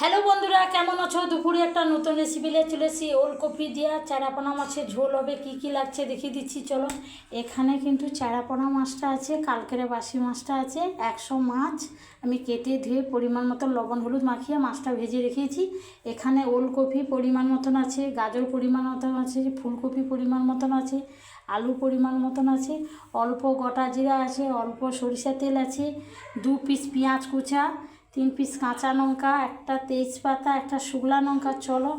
Hello বন্ধুরা, কেমন আছো? দুপুরে একটা নতুন রেসিপি নিয়ে চলে এসেছি, ওলকপি দিয়া। চারাপোনা মাছের ঝোল হবে, কি কি লাগছে দেখিয়ে দিচ্ছি, চলো। এখানে কিন্তু চারাপোনা মাছটা আছে, কালকের বাসি মাছটা আছে, একশো মাছ। আমি কেটে ধুয়ে পরিমাণ মতন লবণ, হলুদ মাখিয়ে মাছটা ভেজে রেখেছি। এখানে ওলকপি পরিমাণ মতন আছে, গাজর পরিমাণ মতন আছে, ফুলকপি পরিমাণ মতন আছে, আলু পরিমাণ মতন আছে, অল্প গোটা জিরা আছে, অল্প সরিষা তেল আছে, দু পিস পেঁয়াজ কুচা তিন পিস কাঁচা লঙ্কা, একটা তেজপাতা, একটা শুকলা লঙ্কা, চলো।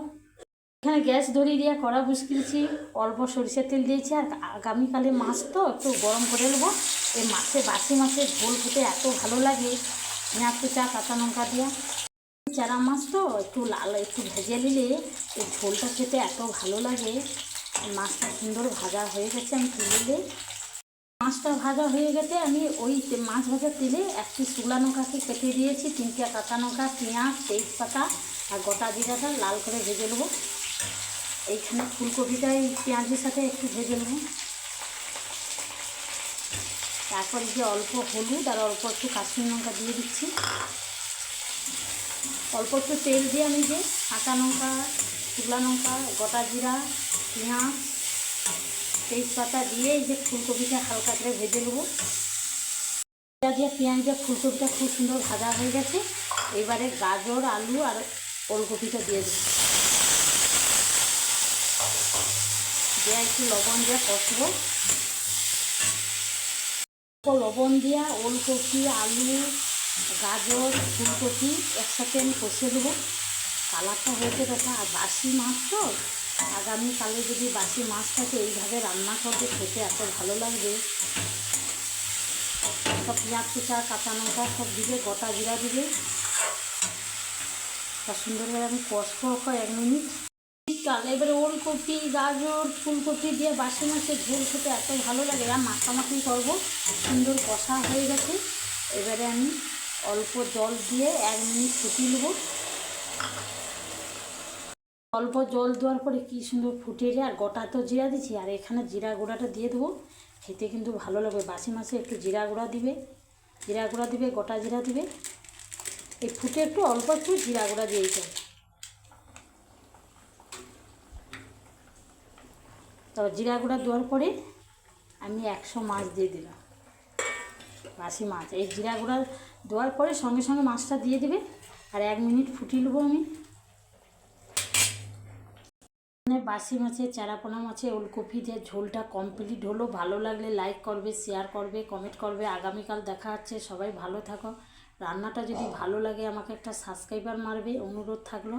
এখানে গ্যাস ধরিয়ে দিয়ে কড়া বসিয়েছি অল্প সরিষার তেল দিয়েছি, আর আগামীকালে মাছ তো একটু গরম করে নেব। এই মাছে, বাসি মাছের ঝোল খেতে এত ভালো লাগে। পেঁয়াজ কুচা কাঁচা লঙ্কা দিয়ে। চারা মাছ তো একটু লাল, একটু ভেজে নিলে এই ঝোলটা খেতে এত ভালো লাগে। মাছটা সুন্দর ভাজা হয়ে গেছে, আমি তুলে মাছটা ভাজা হয়ে গেছে, আমি ওই মাছ ভাজার তেলে একটি শুকলা লঙ্কাকে কেটে দিয়েছি, তিনটে কাঁচা লঙ্কা পেঁয়াজ, তেজপাতা আর গোটা জিরাটা লাল করে ভেজে নেব। এইখানে ফুলকপিটা এই পেঁয়াজের সাথে একটু ভেজে নেব। তারপর যে অল্প হলুদ আর অল্প একটু কাশ্মীর লঙ্কা দিয়ে দিচ্ছি। অল্প একটু তেল দিয়ে আমি যে কাঁচা লঙ্কা শুকলা লঙ্কা, গোটা জিরা, পেঁয়াজ তেজপাতা দিয়ে এই যে ফুলকপিটা হালকা করে ভেজে নেব। পেঁয়াজ দিয়ে পেঁয়াজ ফুলকপিটা খুব সুন্দর ভাজা হয়ে গেছে। এবারে গাজর, আলু আর ওলকপিটা দিয়ে দেবো। দিয়ে একটু লবণ দিয়ে কষবো। লবণ দিয়া ওলকপি, আলু, গাজর, ফুলকপি একসাথে আমি কষে দেবো। কালারটা হয়েছে দেখা, আর বাসি মাছ তো। আগামীকালে যদি বাসি মাছটাকে এইভাবে রান্না করবে, খেতে এত ভালো লাগবে। সব পেঁয়াজ কুচা, কাঁচা লঙ্কা সব দিবে, গোটা জিরা দিবে। তা সুন্দরভাবে আমি কষ্ট ওকে এক মিনিট। শীতকাল এবারে ওলকপি, গাজর, ফুলকপি দিয়ে বাসি মাছের ঝোল খেতে এত ভালো লাগে। আর মাখামাখি করব। সুন্দর কষা হয়ে গেছে। এবারে আমি অল্প জল দিয়ে এক মিনিট ফুটিয়ে নেব। অল্প জল দেওয়ার পরে কী সুন্দর ফুটিয়ে যায় আর গোটা তো জিরা দিচ্ছি আর এখানে জিরা গুঁড়াটা দিয়ে দেবো। খেতে কিন্তু ভালো লাগবে, বাসি মাছে একটু জিরা গুঁড়া দিবে, জিরা গুঁড়া দিবে, গোটা জিরা দিবে। এই ফুটে একটু অল্প একটু জিরা গুঁড়া দিয়ে দিতে তারপর জিরা গুঁড়া দেওয়ার পরে আমি একশো মাছ দিয়ে দিলাম, বাসি মাছ। এই জিরা গুঁড়া দেওয়ার পরে সঙ্গে সঙ্গে মাছটা দিয়ে দিবে, আর এক মিনিট ফুটিয়ে নেব আমি। বাসি মাছের চারাপোনা মাছে, ওলকপি যে ঝোলটা কমপ্লিট হলো। ভালো লাগলে লাইক করবে শেয়ার করবে কমেন্ট করবে। আগামীকাল দেখা হচ্ছে। সবাই ভালো থাকো। রান্নাটা যদি ভালো লাগে, আমাকে একটা সাবস্ক্রাইবার মারবে। অনুরোধ থাকল।